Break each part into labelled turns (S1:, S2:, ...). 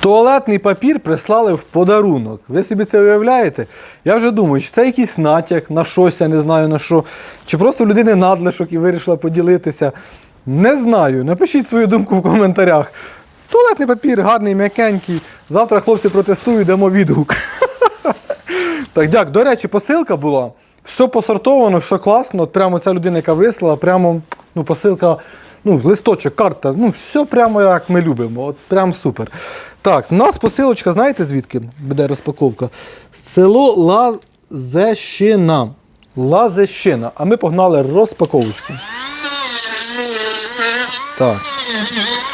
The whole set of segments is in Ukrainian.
S1: Туалетний папір прислали в подарунок. Ви собі це уявляєте? Я вже думаю, чи це якийсь натяк на щось, я не знаю на що. Чи просто людини надлишок і вирішила поділитися. Не знаю. Напишіть свою думку в коментарях. Туалетний папір гарний, м'якенький. Завтра хлопці протестують, дамо відгук. Так, дяк. До речі, посилка була. Все посортовано, все класно. От прямо ця людина, яка вислала, прямо ну, посилка, ну, листочок, карта. Ну, все прямо як ми любимо. От прям супер. Так, у нас посилочка, знаєте звідки буде розпаковка? Село Лазещина. Лазещина. А ми погнали розпаковочку. Так.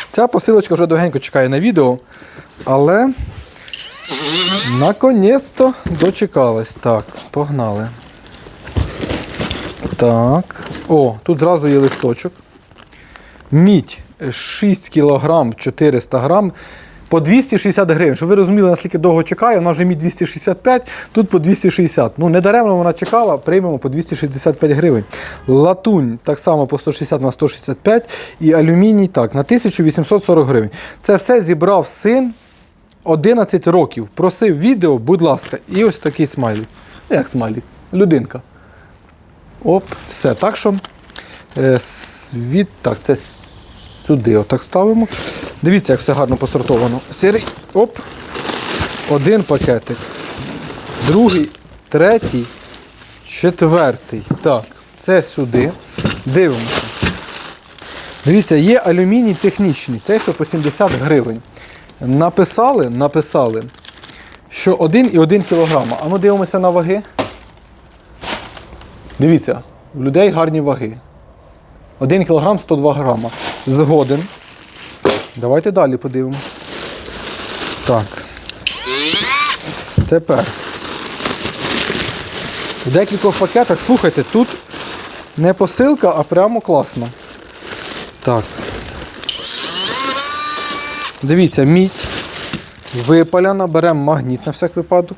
S1: Ця посилочка вже довгенько чекає на відео, але наконець-то дочекалась. Так, погнали. Так. О, тут зразу є листочок. Мідь 6 кг 400 грам по 260 гривень. Щоб ви розуміли, наскільки довго чекає, вона вже мідь 265, тут по 260. Ну, не даремно вона чекала, приймемо по 265 гривень. Латунь так само по 160 на 165 і алюміній так, на 1840 гривень. Це все зібрав син 11 років. Просив відео, будь ласка, і ось такий смайлик. Ну, Як смайлик? Людинка. Оп, все. Так що е, світ, так, це сюди отак ставимо. Дивіться, як все гарно посортовано. Сірий, оп, один пакетик, другий, третій, четвертий. Так, це сюди. Дивимося. Дивіться, є алюміній технічний, цей що по 70 гривень. Написали, написали, що 1,1 кг. А ми дивимося на ваги. Дивіться, у людей гарні ваги. 1 кг 102 грама. Згоден. Давайте далі подивимось. Так. Тепер. В декількох пакетах, слухайте, тут не посилка, а прямо класно. Так. Дивіться, мідь випаляна, беремо магніт на всяк випадок.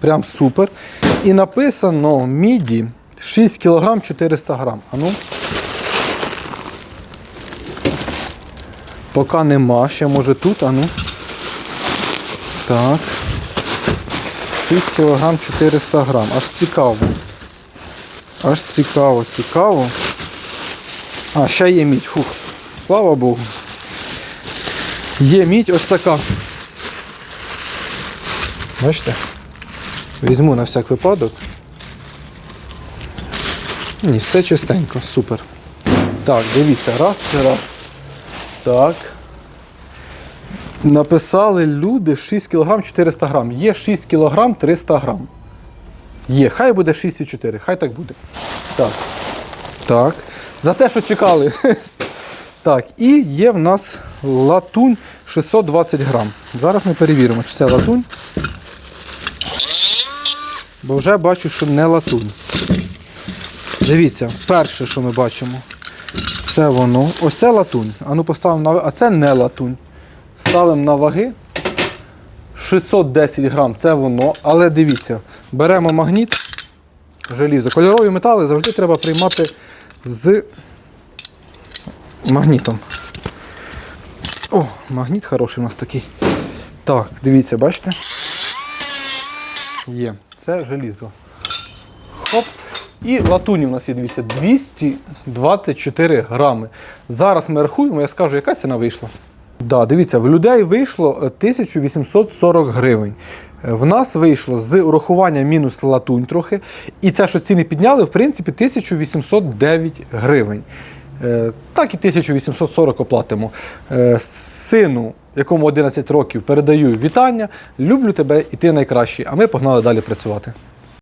S1: Прям супер. І написано міді 6 кг 400 грам. А ну. Поки нема, ще може тут, а ну. Так. 6 кг 400 грам. Аж цікаво. Аж цікаво, цікаво. А, ще є мідь. Фух. Слава Богу. Є мідь ось така. Бачите? Візьму на всяк випадок. Ні, все чистенько, супер. Так, дивіться, раз, раз. Так. Написали люди 6 кг 400 грам. Є 6 кг 300 грам. Є. Хай буде 6,4, хай так буде. Так. Так. За те, що чекали. Так, і є в нас латунь 620 грам. Зараз ми перевіримо, чи це латунь. Бо вже бачу, що не латунь. Дивіться, перше, що ми бачимо, це воно. Ось це латунь. А поставимо на а це не латунь. Ставимо на ваги. 610 грам це воно. Але дивіться, беремо магніт, желізо. Кольорові метали завжди треба приймати з магнітом. О, магніт хороший у нас такий. Так, дивіться, бачите? Є. Це желізо. Хоп. І латуні у нас є, дивіться, 224 грами. Зараз ми рахуємо, я скажу, яка ціна вийшла. Да, дивіться, в людей вийшло е, 1840 гривень. Е, В нас вийшло з урахуванням мінус латунь трохи. І це, що ціни підняли, в принципі, 1809 гривень. Е, Так і 1840 оплатимо. Е, Сину, якому 11 років, передаю вітання. Люблю тебе і ти найкращий. А ми погнали далі працювати.